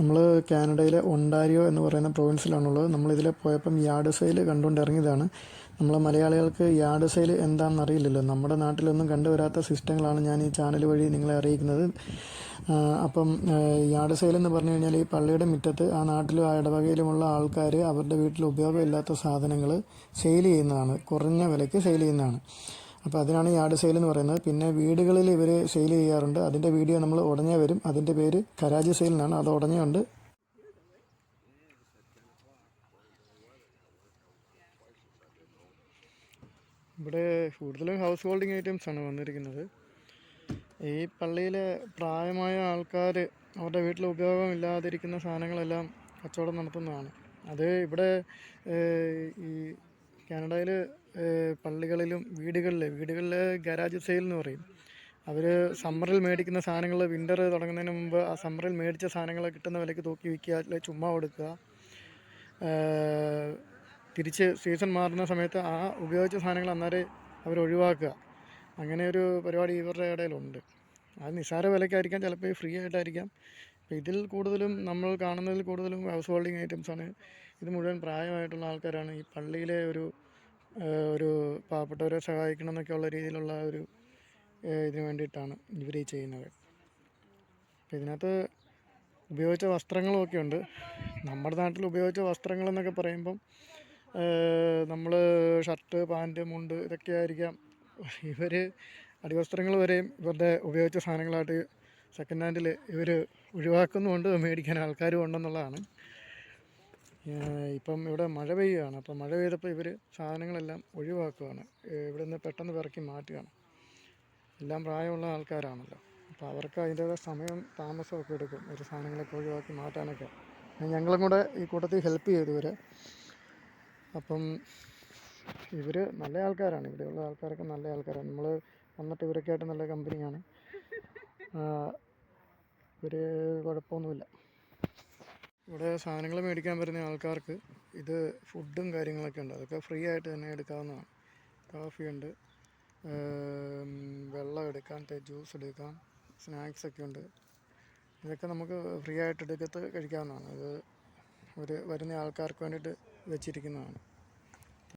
നമ്മൾ കാനഡയിലെ ഒണ്ടാരിയോ എന്ന് പറയുന്ന പ്രൊവിൻസിലാണുള്ളത്. നമ്മളിതിൽ പോയപ്പം യാർഡ് സെയിൽ കണ്ടുകൊണ്ട് ഇറങ്ങിയതാണ്. നമ്മൾ മലയാളികൾക്ക് യാർഡ് സെയിൽ എന്താണെന്ന് അറിയില്ലല്ലോ. നമ്മുടെ നാട്ടിലൊന്നും കണ്ടുവരാത്ത സിസ്റ്റങ്ങളാണ് ഞാൻ ഈ ചാനൽ വഴി നിങ്ങളെ അറിയിക്കുന്നത്. അപ്പം യാർഡ് സെയിൽ എന്ന് പറഞ്ഞു കഴിഞ്ഞാൽ ഈ പള്ളിയുടെ മുറ്റത്ത് ആ നാട്ടിലും ആ ഇടവകയിലുമുള്ള ആൾക്കാർ അവരുടെ വീട്ടിൽ ഉപയോഗമില്ലാത്ത സാധനങ്ങൾ സെയിൽ ചെയ്യുന്നതാണ്. കുറഞ്ഞ വിലയ്ക്ക് സെയിൽ ചെയ്യുന്നതാണ്. അപ്പോൾ അതിനാണ് യാർഡ് സെയിൽ എന്ന് പറയുന്നത്. പിന്നെ വീടുകളിൽ ഇവർ സെയിൽ ചെയ്യാറുണ്ട്. അതിന്റെ വീഡിയോ നമ്മൾ ഉടനെ വരും. അതിന്റെ പേര് കരാജി സെയിൽ എന്നാണ്. അത് ഉടനെയുണ്ട് ഇവിടെ കൂടുതലും ഹൗസ് ഹോൾഡിംഗ് ഐറ്റംസ് ആണ് വന്നിരിക്കുന്നത്. ഈ പള്ളിയിലെ പ്രായമായ ആൾക്കാർ അവരുടെ വീട്ടിൽ ഉപയോഗമില്ലാതിരിക്കുന്ന സാധനങ്ങളെല്ലാം കച്ചവടം നടത്തുന്നതാണ്. അത് ഇവിടെ ഈ കാനഡയിൽ പള്ളികളിലും വീടുകളിൽ വീടുകളിൽ ഗരാജ് സെയിൽ എന്ന് പറയും. അവർ സമ്മറിൽ മേടിക്കുന്ന സാധനങ്ങൾ വിന്റർ തുടങ്ങുന്നതിന് മുമ്പ് ആ സമ്മറിൽ മേടിച്ച സാധനങ്ങൾ കിട്ടുന്ന വിലയ്ക്ക് തൂക്കി വിൽക്കുക അല്ലെങ്കിൽ ചുമ്മാ കൊടുക്കുക. തിരിച്ച് സീസൺ മാറുന്ന സമയത്ത് ആ ഉപയോഗിച്ച സാധനങ്ങൾ അന്നേരം അവർ ഒഴിവാക്കുക. അങ്ങനെ ഒരു പരിപാടി ഇവരുടെ ഇടയിലുണ്ട്. അത് നിസ്സാര വിലയ്ക്കായിരിക്കാം ചിലപ്പോൾ ഫ്രീ ആയിട്ടായിരിക്കാം. അപ്പോൾ ഇതിൽ കൂടുതലും നമ്മൾ കാണുന്നതിൽ കൂടുതലും ഹൗസ് ഹോൾഡിങ് ഐറ്റംസാണ് ഇത് മുഴുവൻ പ്രായമായിട്ടുള്ള ആൾക്കാരാണ്. ഈ പള്ളിയിലെ ഒരു ഒരു പാവപ്പെട്ടവരെ സഹായിക്കണം എന്നൊക്കെയുള്ള രീതിയിലുള്ള ഒരു ഇതിനു വേണ്ടിയിട്ടാണ് ഇവർ ഈ ചെയ്യുന്നത്. അപ്പോൾ ഇതിനകത്ത് ഉപയോഗിച്ച വസ്ത്രങ്ങളുമൊക്കെ ഉണ്ട്. നമ്മുടെ നാട്ടിൽ ഉപയോഗിച്ച വസ്ത്രങ്ങൾ എന്നൊക്കെ പറയുമ്പം നമ്മൾ ഷർട്ട് പാന്റ് മുണ്ട് ഇതൊക്കെ ആയിരിക്കാം. ഇവർ അടിവസ്ത്രങ്ങൾ വരെയും ഇവരുടെ ഉപയോഗിച്ച സാധനങ്ങളായിട്ട് സെക്കൻഡ് ഹാൻഡിൽ ഇവർ ഒഴിവാക്കുന്നുമുണ്ട് മേടിക്കാൻ ആൾക്കാരും ഉണ്ടെന്നുള്ളതാണ്. ഇപ്പം ഇവിടെ മഴ പെയ്യുകയാണ്. അപ്പം മഴ പെയ്തപ്പോൾ ഇവർ സാധനങ്ങളെല്ലാം ഒഴിവാക്കുകയാണ്. ഇവിടെ നിന്ന് പെട്ടെന്ന് പിറക്കി മാറ്റുകയാണ്. എല്ലാം പ്രായമുള്ള ആൾക്കാരാണല്ലോ. അപ്പോൾ അവർക്ക് അതിന്റേതായ സമയം താമസമൊക്കെ എടുക്കും. ഒരു സാധനങ്ങളൊക്കെ ഒഴിവാക്കി മാറ്റാനൊക്കെ. ഞങ്ങളും കൂടെ ഈ കൂട്ടത്തിൽ ഹെൽപ്പ് ചെയ്തു ഇവരെ. അപ്പം ഇവർ നല്ല ആൾക്കാരാണ്. ഇവിടെയുള്ള ആൾക്കാരൊക്കെ നല്ല ആൾക്കാരാണ്. നമ്മൾ വന്നിട്ട് ഇവരൊക്കെ ആയിട്ട് നല്ല കമ്പനിയാണ് ഇവർ കുഴപ്പമൊന്നുമില്ല. ഇവിടെ സാധനങ്ങൾ മേടിക്കാൻ വരുന്ന ആൾക്കാർക്ക് ഇത് ഫുഡും കാര്യങ്ങളൊക്കെ ഉണ്ട്. അതൊക്കെ ഫ്രീ ആയിട്ട് തന്നെ എടുക്കാവുന്നതാണ്. കോഫി ഉണ്ട് വെള്ളം എടുക്കാം ജ്യൂസ് എടുക്കാം സ്നാക്സ് ഒക്കെ ഉണ്ട്. ഇതൊക്കെ നമുക്ക് ഫ്രീ ആയിട്ട് എടുക്കത്ത് കഴിക്കാവുന്നതാണ്. ഇത് ഒരു വരുന്ന ആൾക്കാർക്ക് വേണ്ടിയിട്ട് വെച്ചിരിക്കുന്നതാണ്.